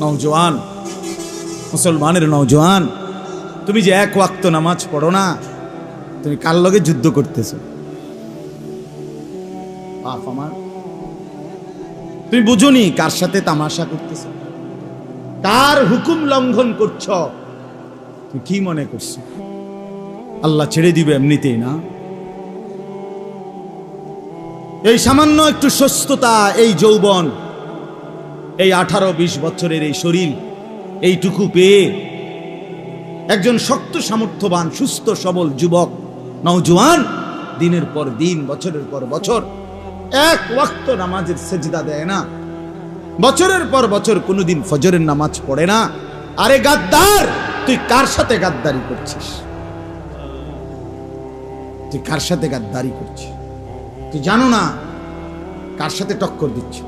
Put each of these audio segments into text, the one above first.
নওজোয়ান, মুসলমানের নওজোয়ান, তুমি যে এক ওয়াক্ত নামাজ পড়ো না, তুমি কার লগে যুদ্ধ করতেছো? বাপ আমার। তুমি বুঝুনি কার সাথে তামাশা করতেছ? কার হুকুম লঙ্ঘন করছ? তুমি কি মনে করছ? আল্লাহ ছেড়ে দিবে এমনিতেই, না? এই সামান্য একটু সুস্থতা, এই যৌবন এই আঠারো বিশ বছরের এই শরীর, এইটুকু পেয়ে একজন শক্ত সামর্থ্যবান, সুস্থ, সবল যুবক, নওজোয়ান, দিনের পর দিন, বছরের পর বছর, এক ওয়াক্ত নামাজের সেজদা দেয় না। বছরের পর বছর কোনোদিন ফজরের নামাজ পড়ে না। আরে গাদ্দার, তুই কার সাথে গাদ্দারি করছিস? তুই কার সাথে গাদ্দারি করছিস? তুই জানো না কার সাথে টক্কর দিচ্ছ?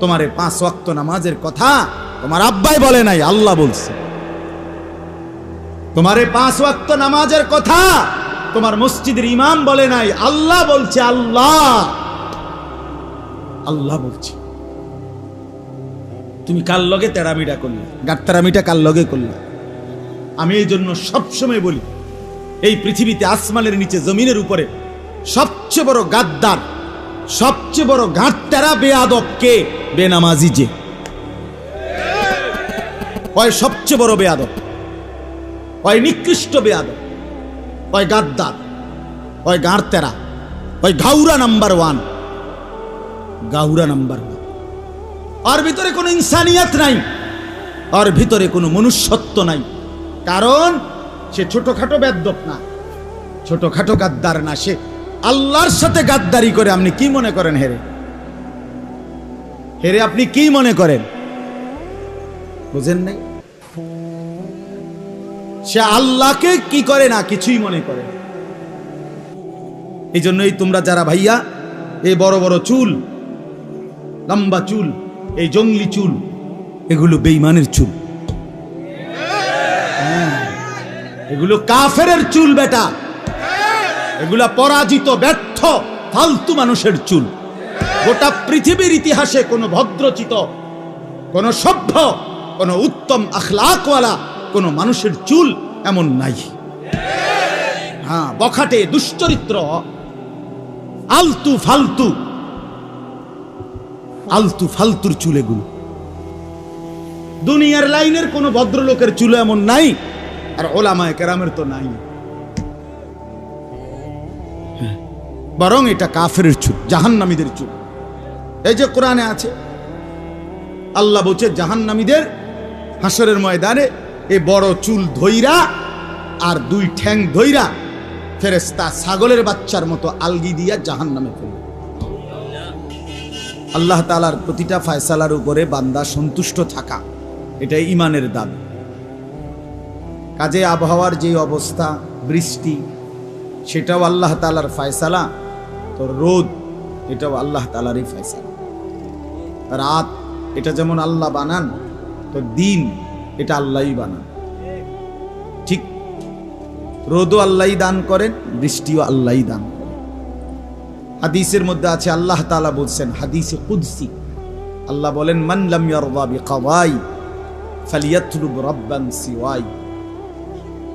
তোমার পাঁচ ওয়াক্ত নামাজের কথা তোমার আব্বাই বলে নাই, আল্লাহ বলছে। তোমার পাঁচ ওয়াক্ত নামাজের কথা তোমার মসজিদের ইমাম বলে নাই, আল্লাহ বলছে, আল্লাহ। আল্লাহ বলছে। তুমি কার লগে তেরামিটা করলে? গাত্তারামিটা কার লগে করলে? আমি এই জন্য সবসময় বলি, এই পৃথিবীতে আসমানের নিচে জমিনের উপরে সবচেয়ে বড় গাদ্দার, সবচেয়ে বড় গাঁটতারা বেয়াদব কে বেনামাজি যে। হয় সবচেয়ে বড় বেয়াদব। হয় নিকৃষ্ট বেয়াদব। হয় গাদ্দার। হয় গাঁড়তেরা। হয় ঘাউরা নাম্বার ওয়ান। গাউরা নাম্বার ওয়ান। আর ভিতরে কোনো ইনসানিয়াত নাই। আর ভিতরে কোনো মনুষ্যত্ব নাই। কারণ সে ছোটখাটো বেদ্যপ না। ছোটখাটো গাদ্দার না। সে আল্লাহর সাথে গাদ্দারি করে। আপনি কি মনে করেন হেরে? হেরে আপনি কি মনে করেন? বুঝেন নাই? সে আল্লাহকে কি করে না কিছুই মনে করে? এই জন্যই তোমরা যারা ভাইয়া এই বড় বড় চুল লম্বা চুল এই জঙ্গলি চুল এগুলো বেইমানের চুল। হ্যাঁ, এগুলো কাফেরের চুল বেটা। এগুলা পরাজিত ব্যর্থ ফালতু মানুষের চুল। গোটা পৃথিবীর ইতিহাসে কোনো ভদ্রচিত, কোনো সভ্য, কোনো উত্তম আখলাকওয়ালা, কোনো মানুষের চুল এমন নাই। হ্যাঁ বখাটে, দুশ্চরিত্র, আলতু ফালতু, আলতু ফালতুর চুল এগুলো দুনিয়ার লাইনের কোনো ভদ্রলোকের চুল এমন নাই, আর ওলামায় কেরামের তো নাই। বরং এটা কাফের চুল, জাহান্নামীদের চুল। এই যে কোরআনে আছে, আল্লাহ বলছে, জাহান্নামীদের হাসরের ময়দানে এ বড় চুল ধইরা আর দুই ঠ্যাং ধইরা ফেরেস্তা ছাগলের বাচ্চার মতো আলগি দিয়া জাহান নামে ফেলবে আল্লাহ তালার প্রতিটা ফায়সালার উপরে বান্দা সন্তুষ্ট থাকা, এটাই ইমানের দাবি। কাজে আবহাওয়ার যে অবস্থা, বৃষ্টি, সেটাও আল্লাহ তালার ফায়সালা, তো রোদ, এটাও আল্লাহ তালারই ফায়সালা। রাত, এটা যেমন আল্লাহ বানান, তো দিন এটা আল্লাহই বানান। ঠিক রোদও আল্লাহই দান করেন, বৃষ্টিও আল্লাহই দান হাদিসের মধ্যে আছে, আল্লাহ তাআলা বলছেন, হাদিসে কুদসি, আল্লাহ বলেন, মান লাম ইয়ারদা বিকাওয়াই, ফালিয়াতলুব রাব্বান সিওয়াই।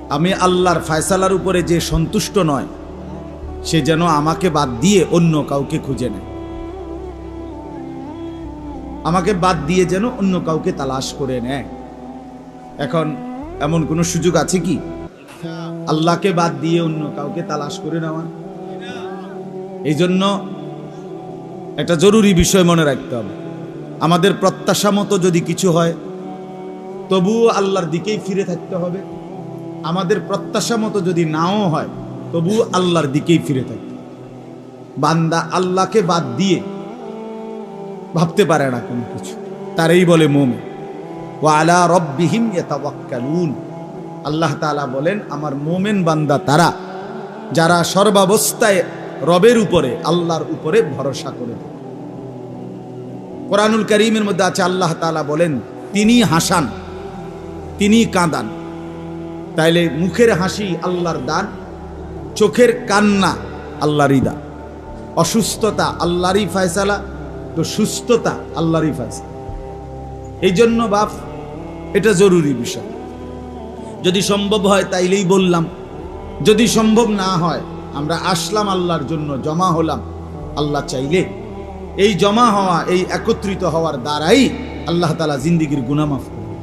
আমি আল্লাহর ফয়সালার উপরে যে সন্তুষ্ট নয়, সে যেন আমাকে বাদ দিয়ে অন্য কাউকে খুঁজে নেয়। আমাকে বাদ দিয়ে যেন অন্য কাউকে তালাশ করে নেয়। এখন এমন কোনো সুযোগ আছে কি? আল্লাহকে বাদ দিয়ে অন্য কাউকে তালাশ করে নেওয়া? এই জন্য একটা জরুরি বিষয় মনে রাখতে হবে। আমাদের প্রত্যাশা মতো যদি কিছু হয়, তবুও আল্লাহর দিকেই ফিরে থাকতে হবে। আমাদের প্রত্যাশা মতো যদি নাও হয়, তবুও আল্লাহর দিকেই ফিরে থাকতে বান্দা আল্লাহকে বাদ দিয়ে ভাবতে পারে না কোনো কিছু। তারই বলে মোমে ও আলা রব্বিহিম ইয়াতাওয়াক্কালুন। আল্লাহ তাআলা বলেন, আমার মোমেন বান্দা তারা, যারা সর্বাবস্থায় রবের উপরে, আল্লাহর উপরে ভরসা করে। কোরআনুল করিমের মধ্যে আছে, আল্লাহ তাআলা বলেন, তিনি হাসান, তিনি কাঁদান। তাইলে মুখের হাসি আল্লাহর দান, চোখের কান্না আল্লাহরই দান। অসুস্থতা আল্লাহরই ফয়সালা তো সুস্থতা আল্লাহরই ফয়সালা এই জন্য বাপ, এটা জরুরি বিষয়। যদি সম্ভব হয় তাইলেই বললাম। যদি সম্ভব না হয়, আমরা আসলাম আল্লাহর জন্য, জমা হলাম। আল্লাহ চাইলে এই জমা হওয়া, এই একত্রিত হওয়ার দ্বারাই আল্লাহ তালা জিন্দিগির গুনামাফ করবে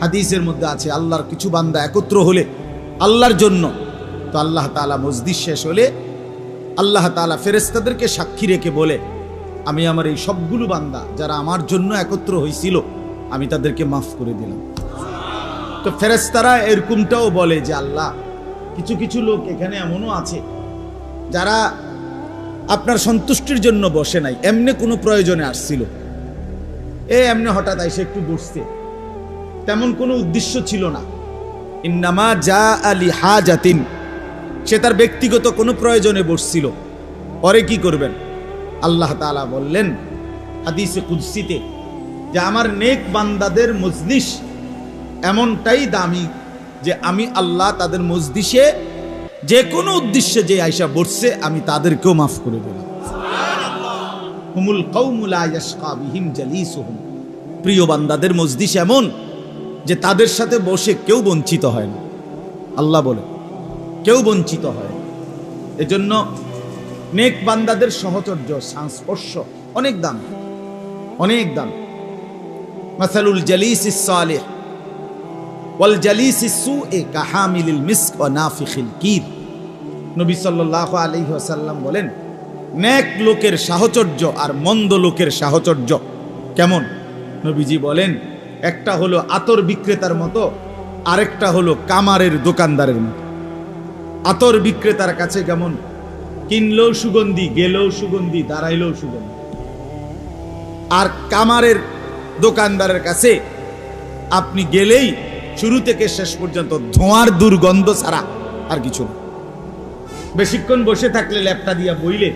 হাদিসের মধ্যে আছে, আল্লাহর কিছু বান্দা একত্র হলে, আল্লাহর জন্য, তো আল্লাহ তালা মসজিদ শেষ হলে আল্লাহ তালা ফেরেস্তাদেরকে সাক্ষী রেখে বলে, আমি আমার এই সবগুলো বান্দা যারা আমার জন্য একত্র হয়েছিল আমি তাদেরকে মাফ করে দিলাম। তো ফেরেস্তারা এরকমটাও বলে যে, আল্লাহ, কিছু কিছু লোক এখানে এমনও আছে যারা আপনার সন্তুষ্টির জন্য বসে নাই, এমনি কোনো প্রয়োজনে আসছিল। এ এমনি হঠাৎ আইসে একটু বসছে। তেমন কোনো উদ্দেশ্য ছিল না। ইন্নামা যা আলি হা জাতিন সে তার ব্যক্তিগত কোনো প্রয়োজনে বসছিল। পরে কি করবেন? আল্লাহ তাআলা বললেন, হাদিসে কুদ্সিতে, যে আমার নেক বান্দাদের মজলিস এমনটাই দামি যে আমি আল্লাহ তাদের মজলিসে যে কোনো উদ্দেশ্যে যে আয়সা বসছে, আমি তাদেরকেও মাফ করে দিলাম। প্রিয় বান্দাদের মজলিস এমন যে তাদের সাথে বসে কেউ বঞ্চিত হয় না। আল্লাহ বলে কেউ বঞ্চিত হয়। এজন্য নেক বান্দাদের সহচর্য, সংস্পর্শ অনেক দাম। অনেক দাম। মাসালুল জালিস সালেহ। ওয়াল জালিস সুএ কাহামিলিল মিসক ওয়া নাফিখিল কির নবী সাল্লাল্লাহু আলাইহি ওয়াসাল্লাম বলেন, নেক লোকের সাহচর্য আর মন্দ লোকের সাহচর্য কেমন? নবীজি বলেন, একটা হলো আতর বিক্রেতার মতো, আরেকটা হলো কামারের দোকানদারের মতো। আতর বিক্রেতার কাছে কেমন কিনলেও সুগন্ধি, গেলেও সুগন্ধি, দাঁড়াইলেও সুগন্ধি। আর কামারের দোকানদারের কাছে আপনি গেলেই শুরু থেকে শেষ পর্যন্ত ধোঁয়ার দুর্গন্ধ ছাড়া আর কিছু না। বেশিক্ষণ বসে থাকলে ল্যাপটা দিয়া বইলে,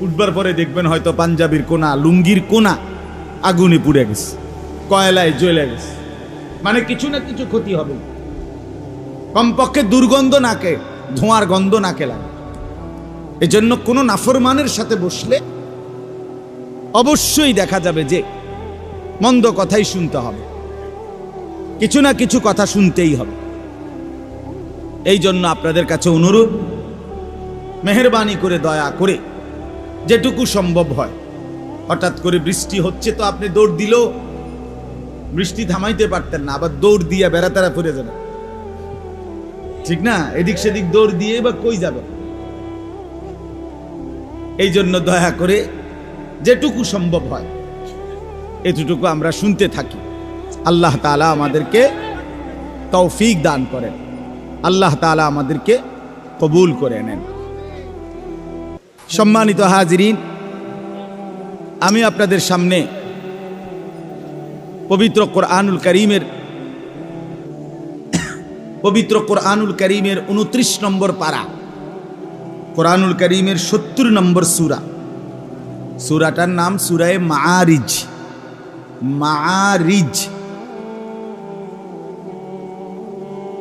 উঠবার পরে দেখবেন হয়তো পাঞ্জাবির কোনা, লুঙ্গির কোনা আগুনে পুড়ে গেছে, কয়লায় জ্বলে গেছে। মানে কিছু না কিছু ক্ষতি হবে কমপক্ষে দুর্গন্ধ নাকে ধোঁয়ার গন্ধ নাকে লাগে এজন্য কোনো নাফরমানের সাথে বসলে অবশ্যই দেখা যাবে যে মন্দ কথাই শুনতে হবে। কিছু না কিছু কথা শুনতেই হবে। এই জন্য আপনাদের কাছে অনুরোধ, মেহরবানি করে, দয়া করে যেটুকু সম্ভব হয়। হঠাৎ করে বৃষ্টি হচ্ছে তো আপনি দৌড় দিলেও বৃষ্টি থামাইতে পারতেন না, আবার দৌড় দিয়ে বেড়াতারা ফিরে যাবেন। ঠিক না? এদিক সেদিক দৌড় দিয়ে বা কই যাবে? এই জন্য দয়া করে যেটুকু সম্ভব হয়, এতটুকু আমরা শুনতে থাকি। আল্লাহ তাআলা আমাদেরকে তৌফিক দান করেন। আল্লাহ তাআলা আমাদেরকে কবুল করে নেন। সম্মানিত হাজিরিন, আমি আপনাদের সামনে পবিত্র কোরআনুল করিমের পবিত্র কোরআনুল করিমের উনত্রিশ নম্বর পারা। কোরআনুল করিমের সত্তর নম্বর সুরা। সুরাটার নাম সুরায় মারিজ মারিজ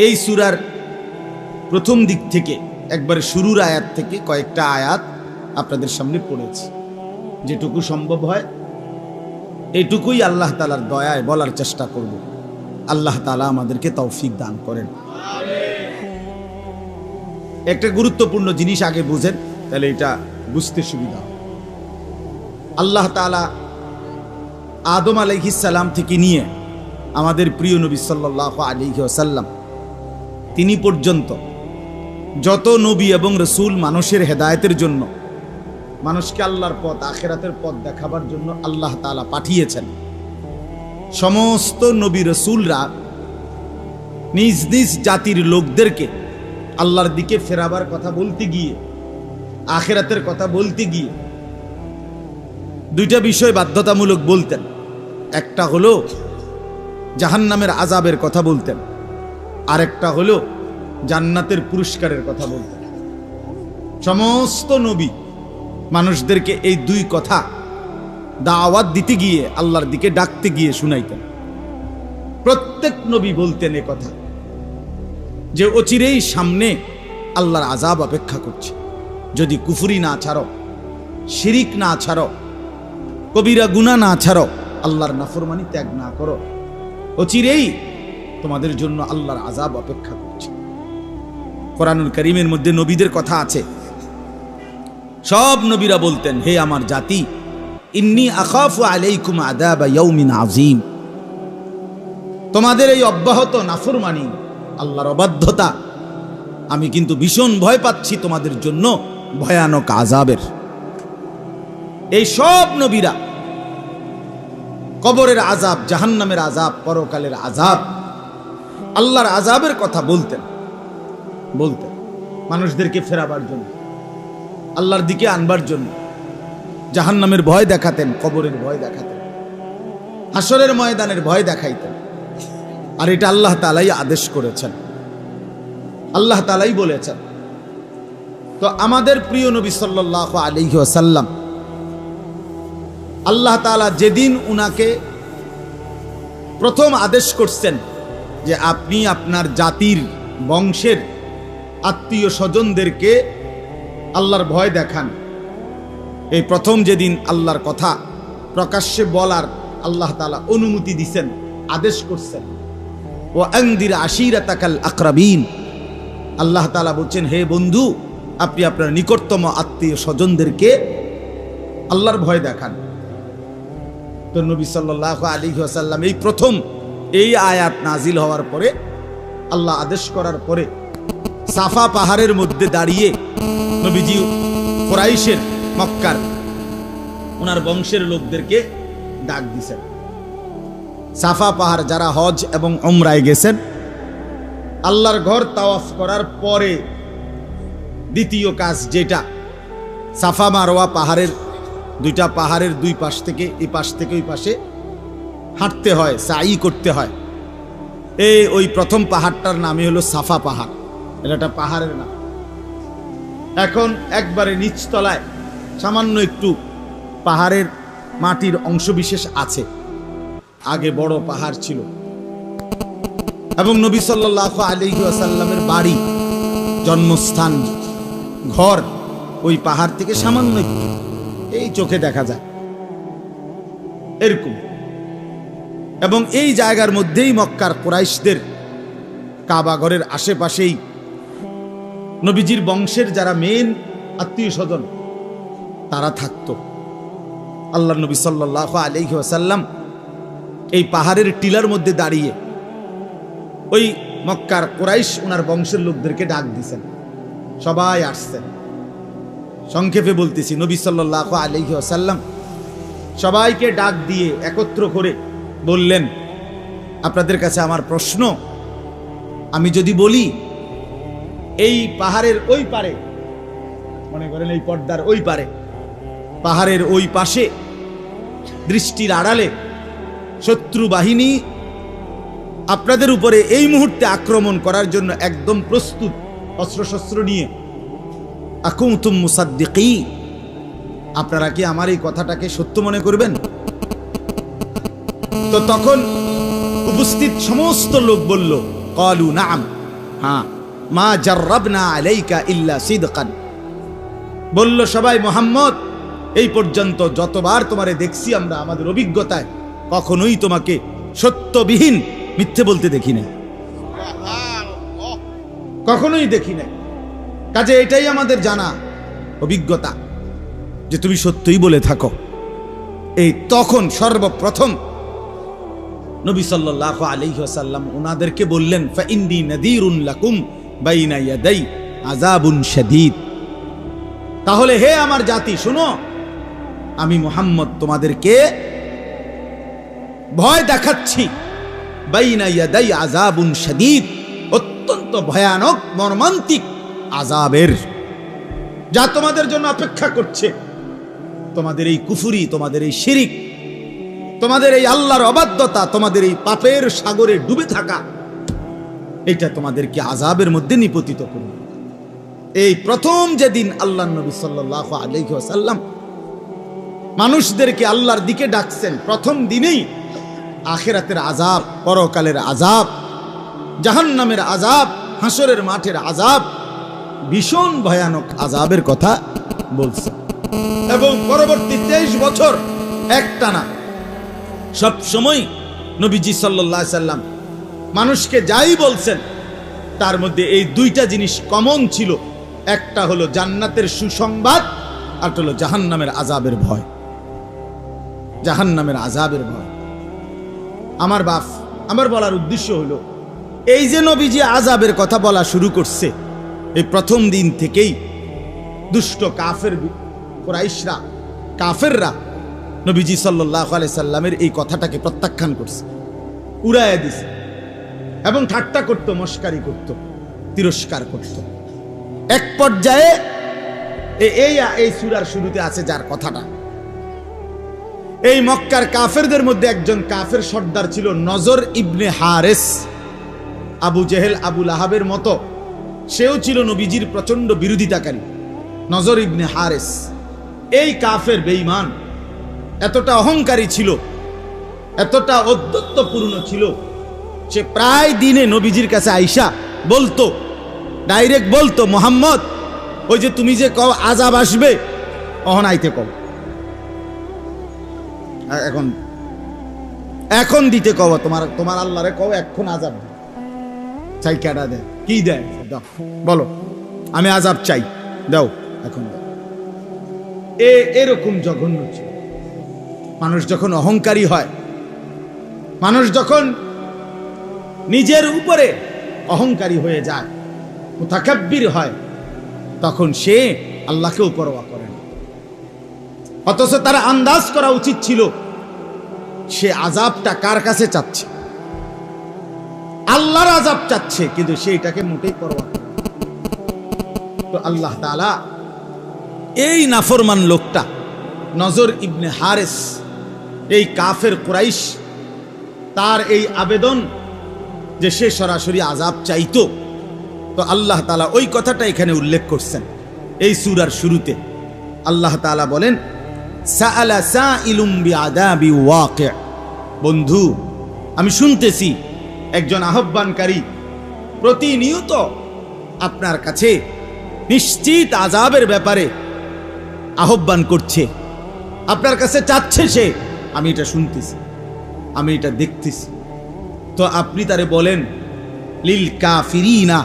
এই সুরার প্রথম দিক থেকে, একবারে শুরুর আয়াত থেকে কয়েকটা আয়াত আপনাদের সামনে পড়েছি। যেটুকু সম্ভব হয়, এটুকুই আল্লাহ তালার দয়ায় বলার চেষ্টা করব। আল্লাহ তালা আমাদেরকে তৌফিক দান করেন। একটা গুরুত্বপূর্ণ জিনিস আগে বুঝেন, তাহলে এটা বুঝতে সুবিধা আল্লাহ তালা আদম আলাইহিসাল্লাম থেকে নিয়ে আমাদের প্রিয় নবী সাল্লাহ আলিহি আসাল্লাম তিনি পর্যন্ত যত নবী এবং রসুল মানুষের হেদায়তের জন্য, মানুষকে আল্লাহর পথ, আখেরাতের পথ দেখাবার জন্য আল্লাহ তালা পাঠিয়েছেন। সমস্ত নবী রসুলরা নিজ নিজ জাতির লোকদেরকে আল্লাহর দিকে ফেরাবার কথা বলতে গিয়ে, আখেরাতের কথা বলতে গিয়ে দুইটা বিষয় বাধ্যতামূলক বলতেন। একটা হলো জাহান্নামের আজাবের কথা বলতেন। আরেকটা হলো জান্নাতের পুরস্কারের কথা বলতেন। সমস্ত নবী মানুষদেরকে এই দুই কথা দাওয়াত দিতে গিয়ে, আল্লাহর দিকে ডাকতে গিয়ে শুনাইতেন। প্রত্যেক নবী বলতেন এ কথা, যে অচিরেই সামনে আল্লাহর আজাব অপেক্ষা করছে। যদি কুফুরি না ছাড়ো, শিরিক না ছাড়ো, কবিরা গুণা না ছাড়ো, আল্লাহর নাফরমানি ত্যাগ না করো। অচিরেই তোমাদের জন্য আল্লাহর আজাব অপেক্ষা করছে। কোরআনুল করিমের মধ্যে নবীদের কথা আছে। সব নবীরা বলতেন, হে আমার জাতি ইন্নি আখাফু আলাইকুম আদাবা ইয়াউমিন আযীম। তোমাদের এই অব্যাহত নাফরমানি, আল্লাহর অবাধ্যতা, আমি কিন্তু ভীষণ ভয় পাচ্ছি তোমাদের জন্য ভয়ানক আজাবের এই সব নবীরা, কবরের আজাব জাহান্নামের আজাব পরকালের আজাব আল্লাহর আজাবের কথা বলতেন বলতেন, মানুষদেরকে ফেরাবার জন্য, আল্লাহর দিকে আনবার জন্য। জাহান্নামের ভয় দেখাতেন, কবরের ভয় দেখাতেন। হাসরের ময়দানের ভয় দেখাইতেন। আর এটা আল্লাহ তালাই আদেশ করেছেন। আল্লাহ তালাই বলেছেন, তো আমাদের প্রিয় নবী সাল্লাহ আলিহি আসাল্লাম আল্লাহ তালা যেদিন উনাকে প্রথম আদেশ করছেন যে আপনি আপনার জাতির বংশের আত্মীয় স্বজনদেরকে আল্লাহর ভয় দেখান এই প্রথম যেদিন আল্লাহর কথা প্রকাশ্যে বলার আল্লাহ তালা অনুমতি দিছেন, আদেশ করছেন। ও আংদির আশিরা তাকাল আকরাবিন। আল্লাহ তালা বলছেন, হে বন্ধু, আপনি আপনার নিকটতম আত্মীয় স্বজনদেরকে আল্লাহর ভয় দেখান। তো নবী সাল্লাহ আলী আসাল্লাম এই প্রথম এই আয়াত নাজিল হওয়ার পরে, আল্লাহ আদেশ করার পরে সাফা পাহাড়ের মধ্যে দাঁড়িয়ে নবীজি কোরাইশের মক্কার। ওনার বংশের লোকদেরকে ডাক দিছেন। সাফা পাহাড় যারা হজ এবং ওমরায় গেছেন আল্লাহর ঘর তাওয়াফ করার পরে দ্বিতীয় কাজ যেটা সাফা মারোয়া পাহাড়ের দুইটা পাহাড়ের দুই পাশ থেকে এই পাশ থেকে ওই পাশে হাঁটতে হয় সাই করতে হয়। এই ওই প্রথম পাহাড়টার নামই হলো সাফা পাহাড়। এটা একটা পাহাড়ের নাম। এখন একবারে নিচতলায় সামান্য একটু পাহাড়ের মাটির অংশবিশেষ আছে। আগে বড় পাহাড় ছিল। এবং নবী সাল্লাহ আলিহাসাল্লামের বাড়ি, জন্মস্থান, ঘর ওই পাহাড় থেকে সামান্য একটু। এই চোখে দেখা যায়। এরকম। এবং এই জায়গার মধ্যেই মক্কার কোরাইশদের কাবাঘরের আশেপাশেই নবীজির বংশের যারা মেন আত্মীয় স্বজন তারা থাকতো। আল্লাহ নবী সাল্লাহ আলহি আসাল্লাম এই পাহাড়ের টিলার মধ্যে দাঁড়িয়ে ওই মক্কার কোরাইশ ওনার বংশের লোকদেরকে ডাক দিছেন। সবাই আসছেন সংক্ষেপে বলতেছি, নবী সাল্লাহ আলহি আসাল্লাম সবাইকে ডাক দিয়ে একত্র করে বললেন, আপনাদের কাছে আমার প্রশ্ন। আমি যদি বলি, এই পাহাড়ের ওই পারে, মনে করেন এই পর্দার ওই পারে পাহাড়ের ওই পাশে, দৃষ্টির আড়ালে শত্রু বাহিনী আপনাদের উপরে এই মুহূর্তে আক্রমণ করার জন্য একদম প্রস্তুত। অস্ত্রশস্ত্র নিয়ে। আকুমতুম মুসাদ্দিকি, আপনারা কি আমার এই কথাটাকে সত্য মনে করবেন? তো তখন উপস্থিত সমস্ত লোক বলল, কলু, নাম। হ্যাঁ। মা জার্রাবনা আলাইকা ইল্লা সিদকান। বলল সবাই, মোহাম্মদ এই পর্যন্ত যতবার তোমারে দেখছি আমরা আমাদের অভিজ্ঞতায়, কখনোই তোমাকে সত্যবিহীন মিথ্যে বলতে দেখি নাই। কখনোই দেখি নাই। কাজে এটাই আমাদের জানা অভিজ্ঞতা, যে তুমি সত্যই বলে থাকো। এই তখন সর্বপ্রথম নবী সাল্লাহ আলহ্লাম ওনাদেরকে বললেন ফাইন্দি নদীরুন লাকুম বাইনা ইয়াদাই আজাবুন শাদীদ। তাহলে হে আমার জাতি, শুনো আমি মোহাম্মদ তোমাদেরকে ভয় দেখাচ্ছি। আজাবুন শাদীদ। অত্যন্ত ভয়ানক, মর্মান্তিক আজাবের যা তোমাদের জন্য অপেক্ষা করছে। তোমাদের এই কুফুরি, তোমাদের এই শিরিক, তোমাদের এই আল্লাহর অবাধ্যতা, তোমাদের এই পাপের সাগরে ডুবে থাকা, এটা তোমাদেরকে আজাবের মধ্যে নিপতিত করবে এই প্রথম যেদিন আল্লাহ নবী সাল্লাহ আলহ্লাম মানুষদেরকে আল্লাহর দিকে ডাকছেন। প্রথম দিনেই আখেরাতের আজাব পরকালের আজাব জাহান্নামের আজাব হাসরের মাঠের আজাব ভীষণ ভয়ানক আজাবের কথা বলছে। এবং পরবর্তী তেইশ বছর একটানা সব সময় নবীজি সাল্লাহ সাল্লাম মানুষকে যাই বলছেন, তার মধ্যে এই দুইটা জিনিস কমন ছিল। একটা হলো জান্নাতের সুসংবাদ আর হলো জাহান্নামের আজাবের ভয়। জাহান্নামের আজাবের ভয়। আমার বাপ, আমার বলার উদ্দেশ্য হলো, এই যে নবীজি আজাবের কথা বলা শুরু করছে, এই প্রথম দিন থেকেই দুষ্ট কাফের কোরাইশরা, কাফেররা নবীজি সাল্লাহ সাল্লামের এই কথাটাকে প্রত্যাখ্যান করছে, উড়াইয়া দিছে এবং ঠাট্টা করত, মস্কারি করত, তিরস্কার করত। এক পর্যায়ে এই সুরার শুরুতে আছে যার কথাটা। এই মক্কার কাফেরদের মধ্যে একজন কাফের সর্দার ছিল নজর ইবনে হারেস। আবু জেহেল আবুল আহাবের মতো। সেও ছিল নবীজির প্রচণ্ড বিরোধিতাকারী, নজর ইবনে হারেস। এই কাফের বেঈমান এতটা অহংকারী ছিল, এতটা অধ্যত্বপূর্ণ ছিল, সে প্রায় দিনে নবীজির কাছে আইসা বলতো, ডাইরেক্ট বলতো, মোহাম্মদ, ওই যে তুমি যে কও আজাব আসবে অহন আইতে কও। এখন এখন দিতে কও, তোমার তোমার আল্লাহরে কও, এখন আজাব চাই কেডা দে কি দেয়? দাও, বলো। আমি আজাব চাই। দাও, এখন এ, এরকম জঘন্য ছিল। মানুষ যখন অহংকারী হয়, মানুষ যখন নিজের উপরে অহংকারী হয়ে যায়, মুতাকাব্বির হয়, তখন সে আল্লাহকেও পরোয়া করে অথচ তারা আন্দাজ করা উচিত ছিল, সে আজাবটা কার কাছে চাচ্ছে? আল্লাহর আজাব চাচ্ছে, কিন্তু সে এটাকে মোটেই পরোয়া তো আল্লাহ তাআলা এই নাফরমান লোকটা, নজর ইবনে হারেস, এই কাফের কুরাইশ, তার এই আবেদন যে সে সরাসরি আজাব চাইতো, তো আল্লাহ তালা ওই কথাটা এখানে উল্লেখ করছেন। এই সুরার শুরুতে আল্লাহ তালা বলেন বন্ধু, আমি শুনতেছি একজন আহ্বানকারী প্রতিনিয়ত আপনার কাছে নিশ্চিত আজাবের ব্যাপারে আহ্বান করছে। আপনার কাছে চাচ্ছে সে, আমি এটা শুনতেছি, আমি এটা দেখতেছি। তো আপনি তারে বলেন, লিল কাফিরিনা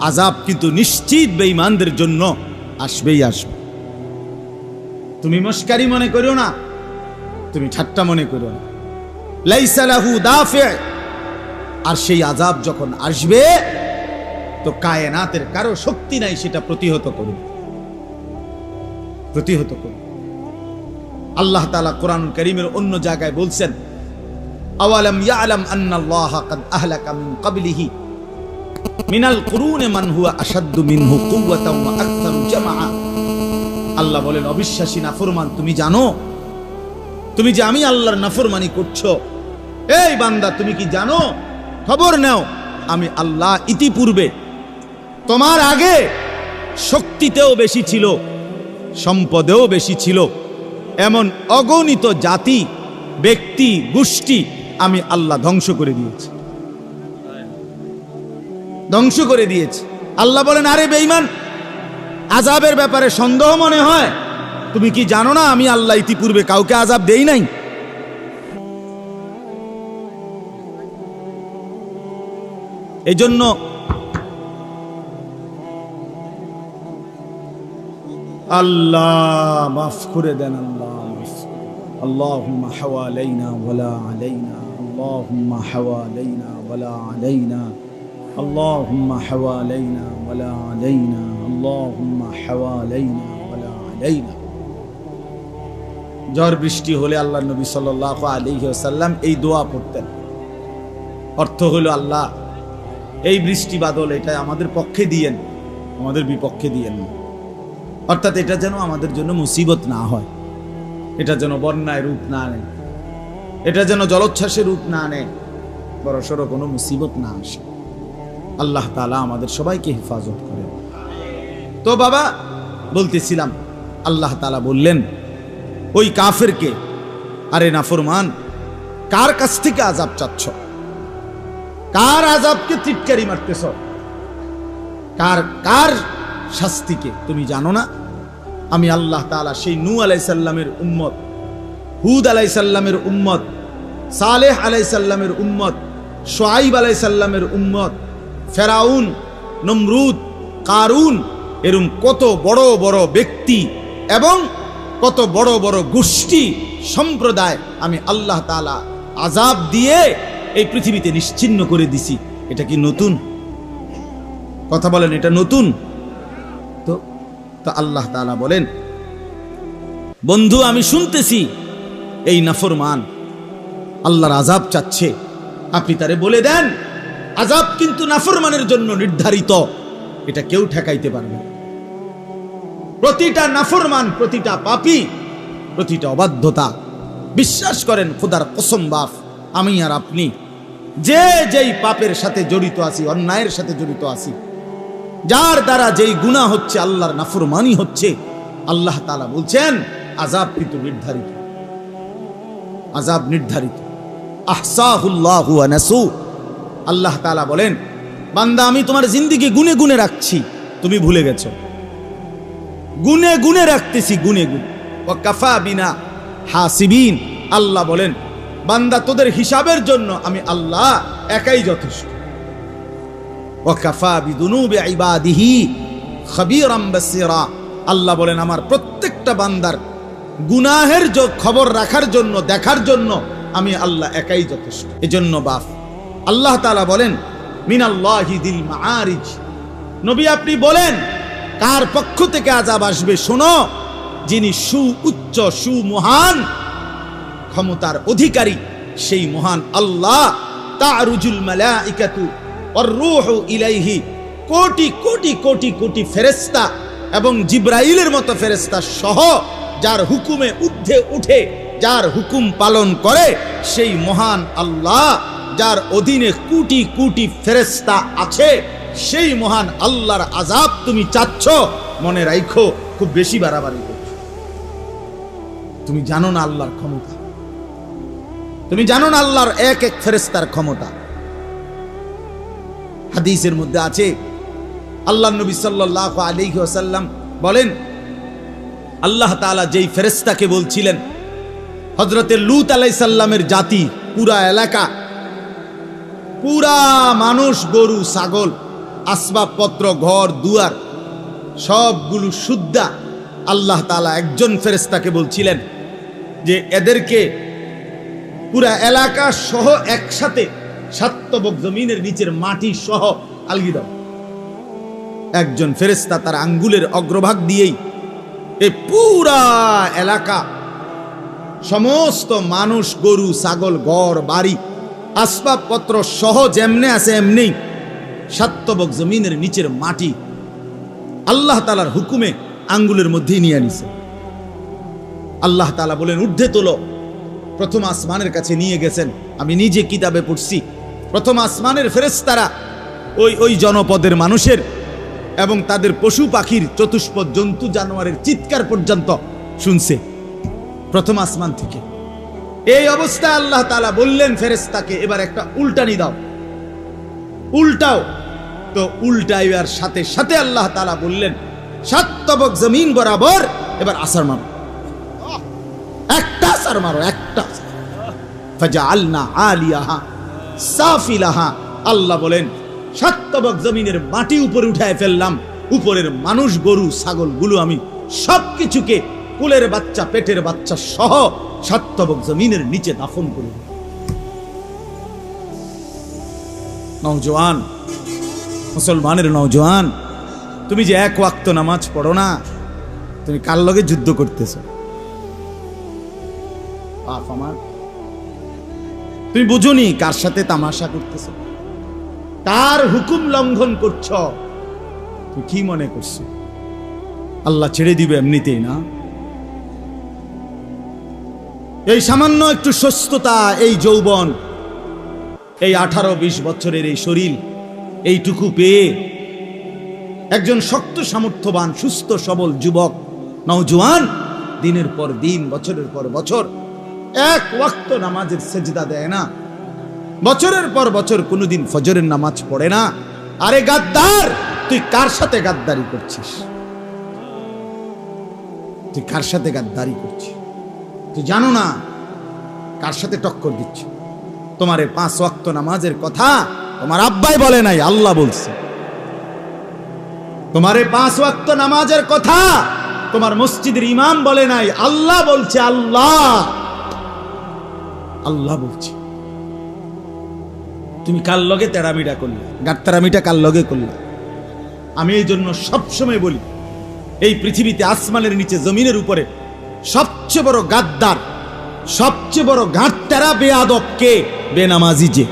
আজাব কিন্তু নিশ্চিত বেঈমানদের জন্য আসবেই আসবে। তুমি মস্কারি মনে করো না, তুমি ঠাট্টা মনে করো না। লাইসা লাহু দাফে, আর সেই আজাব যখন আসবে, তো কায়নাতের কারও শক্তি নাই সেটা প্রতিহত করবে। প্রতিহত করবে। আল্লাহ তাআলা কোরআন করিমের অন্য জায়গায় বলছেন, আওয়ালাম ইয়ালাম আন্নাল্লাহ কাদ আহলাকা মিন ক্বাবলিহি, মিনাল কুরুনে মান হুয়া আশাদ্দু মিনহু কুওয়াতাও ওয়া আকতারু জামাআ। আল্লাহ বলেন, অবিশ্বাসী নাফরমান, তুমি জানো? তুমি যে আমি আল্লাহর নাফরমানি করছ। এই বান্দা, তুমি কি জানো? খবর নাও, আমি আল্লাহ ইতিপূর্বে তোমার আগে শক্তিতেও বেশি ছিল, সম্পদেও বেশি ছিল। এমন অগণিত জাতি, ব্যক্তি, গোষ্ঠী আমি আল্লাহ ধ্বংস করে দিয়েছি। ধ্বংস করে দিয়েছি। আল্লাহ বলেন, আরে বেঈমান আজাবের ব্যাপারে সন্দেহ মনে হয় তুমি কি জানো না আমি আল্লাহ ইতিপূর্বে কাউকে আজাব দেই নাই এই জন্য আল্লাহ মাফ করে দেন আল্লাহ মাফ اللهم حوالينا ولا علينا اللهم حوالينا ولا علينا اللهم حوالينا ولا علينا اللهم حوالينا ولا علينا ঝড় বৃষ্টি হলে আল্লাহ নবী সাল্লাহ আলাইহি ওয়াসাল্লাম এই দোয়া পড়তেন অর্থ হলো আল্লাহ এই বৃষ্টি বাদল এটা আমাদের পক্ষে দিয়েন আমাদের বিপক্ষে দিয়েন না অর্থাৎ এটা যেন আমাদের জন্য মুসিবত না হয় এটা যেন বন্যায় রূপ না নেয় এটা যেন জলোচ্ছ্বাসের রূপ না নেয় বড়সড় কোনো মুসিবত না আসে আল্লাহ তালা আমাদের সবাইকে হেফাজত করেন। তো বাবা, বলতেছিলাম, আল্লাহ তালা বললেন, ওই কাফেরকে, আরে নাফরমান, কার কাছ থেকে আজাব চাচ্ছ? কার আজাবকে টিটকারি মারতেছ? কার কার শাস্তিকে? তুমি জানো না? আমি আল্লাহ তাআলা সেই নূ আলাইসাল্লামের উম্মত, হুদ আলাইসাল্লামের উম্মত, সালেহ আলাইসাল্লামের উম্মত সোয়াইব আলাইসাল্লামের উম্মত ফেরাউন, নমরুদ, কারুন, এরম কত বড় বড় ব্যক্তি এবং কত বড় বড় গোষ্ঠী সম্প্রদায় আমি আল্লাহ তালা আজাব দিয়ে এই পৃথিবীতে নিশ্চিন্ন করে দিছি। এটা কি নতুন? কথা বলেন, এটা নতুন? তো তো আল্লাহ তালা বলেন, বন্ধু, আমি শুনতেছি এই নাফরমান আল্লাহর আজাব চাচ্ছে। আপনি তারে বলে দেন আজাব কিন্তু নাফরমানের জন্য নির্ধারিত। এটা কেউ ঠেকাইতে পারবে। প্রতিটা নাফরমান, প্রতিটা পাপী, প্রতিটা অবাধ্যতা। বিশ্বাস করেন, খোদার কসম বাফ আমি আর আপনি। যে যেই পাপের সাথে জড়িত আছি, অন্যায়ের সাথে জড়িত আছি, যার দ্বারা যেই গুণা হচ্ছে, আল্লাহর নাফরমানি হচ্ছে, আল্লাহ তালা বলছেন আজাব কিন্তু নির্ধারিত। আজাব নির্ধারিত। আহসাহুল্লাহু ওয়া নাসু। আল্লাহ তালা বলেন, বান্দা, আমি তোমার জিন্দিগি গুনে গুনে রাখছি, তুমি ভুলে গেছো। গুনে গুনে রাখতেছি, গুনে গুনে। ও কাফা বিনা হাসিবিন, আল্লাহ বলেন, বান্দা, তোদের হিসাবের জন্য আমি আল্লাহ একাই যথেষ্ট। ও কাফা বিদুনুবে ইবাদিহি খবীরাম বাসীরা, আল্লাহ বলেন, আমার প্রত্যেকটা বান্দার গুনাহের খবর রাখার জন্য, দেখার জন্য আমি আল্লাহ একাই যথেষ্ট। এজন্য বাপ আল্লাহ তালা বলেন, মিনাল্লাহি দিল মাআরিজ। নবী আপনি বলেন, কার পক্ষ থেকে আজাব আসবে শোনো, যিনি সু উচ্চ সুমহান, ক্ষমতার অধিকারী, সেই মহান আল্লাহ তারুজুল মালাইকাতু অর্রুহু ইলাইহি, কোটি কোটি কোটি কোটি ফেরেস্তা এবং জিব্রাইলের মতো ফেরেস্তা সহ, যার হুকুমে ঊর্ধ্বে উঠে, যার হুকুম পালন করে, সেই মহান আল্লাহ যার অধীনে কোটি কোটি ফেরেস্তা আছে, সেই মহান আল্লাহর আজাব তুমি চাচ্ছ, মনে রাখো খুব বেশি বাড়াবাড়ি তুমি জানো না আল্লাহর ক্ষমতা। তুমি জানো না আল্লাহর এক এক ফেরেস্তার ক্ষমতা। হাদিসের মধ্যে আছে, আল্লাহ নবী সাল্লাহ আলাইহি ওয়াসাল্লাম বলেন, আল্লাহ তাআলা যেই ফেরেস্তাকে বলছিলেন হজরতের লুত আলাইসাল্লামের জাতি, পুরা এলাকা পুরা মানুষ গরু, ছাগল, আসবাবপত্র, ঘর, দুয়ার, সবগুলো শুদ্ধা আল্লাহ তালা একজন ফেরেস্তাকে বলছিলেন যে এদেরকে পুরা এলাকা সহ একসাথে সাত্তবক জমিনের নিচের মাটি সহ আলগি দাও। একজন ফেরেস্তা তার আঙ্গুলের অগ্রভাগ দিয়েই এই পুরা এলাকা, সমস্ত মানুষ গরু, ছাগল, ঘর, বাড়ি আসবাবপত্র সহ যেমনে আছে এমনি, সাত্তবক জমিনের নিচের মাটি আল্লাহ তালার হুকুমে আঙ্গুলের মধ্যেই নিয়ে নিছে আল্লাহ তালা বলেন, ঊর্ধ্বে তোলো। প্রথম আসমানের কাছে নিয়ে গেছেন। আমি নিজে কিতাবে পড়ছি। প্রথম আসমানের ফেরেস্তারা ওই ওই জনপদের মানুষের এবং তাদের পশু পাখির চতুষ্পদ জন্তু জানোয়ারের চিৎকার পর্যন্ত শুনছে। প্রথম আসমান থেকে এই অবস্থায় আল্লাহ তালা বললেন ফেরেস্তাকে এবার একটা উল্টানি দাও। উল্টাও। তো উল্টাইয়ার সাথে সাথে আল্লাহ তালা বললেন, সাত তবক জমিন বরাবর এবার আসার মারো। একটা আসার মারো, একটা। ফাজা আলনা আলিয়াহা, সাফিলাহা। আল্লাহ বলেন সাত্তবক জমিনের মাটি উপরে উঠায় ফেললাম। উপরের মানুষ, গরু, ছাগল, গুলো আমি সবকিছুকে কুলের বাচ্চা, পেটের বাচ্চা সহ সাত্তবক জমিনের নিচে দাফন করে। নওজোয়ান, মুসলমানের নওজোয়ান, তুমি যে এক ওয়াক্ত নামাজ পড়ো না, তুমি কার লগে যুদ্ধ করতেছো? আমার। তুমি বুঝুনি কার সাথে তামাশা করতেছ? কার হুকুম লঙ্ঘন করছ? তুমি কি মনে করছ? আল্লাহ ছেড়ে দিবে এমনিতেই, না? এই সামান্য একটু সুস্থতা, এই যৌবন, এই আঠারো বিশ বছরের এই শরীর, এইটুকু পেয়ে একজন শক্ত সামর্থ্যবান, সুস্থ, সবল যুবক, নওজোয়ান, দিনের পর দিন, বছরের পর বছর, এক ওয়াক্ত নামাজের সেজদা দেয় না। বছরের পর বছর কোনোদিন ফজরের নামাজ পড়ে না। আরে গাদ্দার, তুই কার সাথে গাদ্দারি করছিস? তুই কার সাথে গাদ্দারি করছিস? তুই জানো না কার সাথে টক্কর দিচ্ছিস তোমারে পাঁচ ওয়াক্ত নামাজের কথা তোমার আব্বাই বলে নাই, আল্লাহ বলছে। তোমারে পাঁচ ওয়াক্ত নামাজের কথা তোমার মসজিদের ইমাম বলে নাই, আল্লাহ বলছে, আল্লাহ। আল্লাহ বলছে। তুমি কার লগে তেরামিটা করলে? গাত্তারামিটা কার লগে করলে? আমি এই জন্য সবসময় বলি, এই পৃথিবীতে আসমানের নিচে জমিনের উপরে সবচেয়ে বড় গাদ্দার সবচেয়ে বড় ঘাটতারা বেয়াদবকে বেনামাজি যে।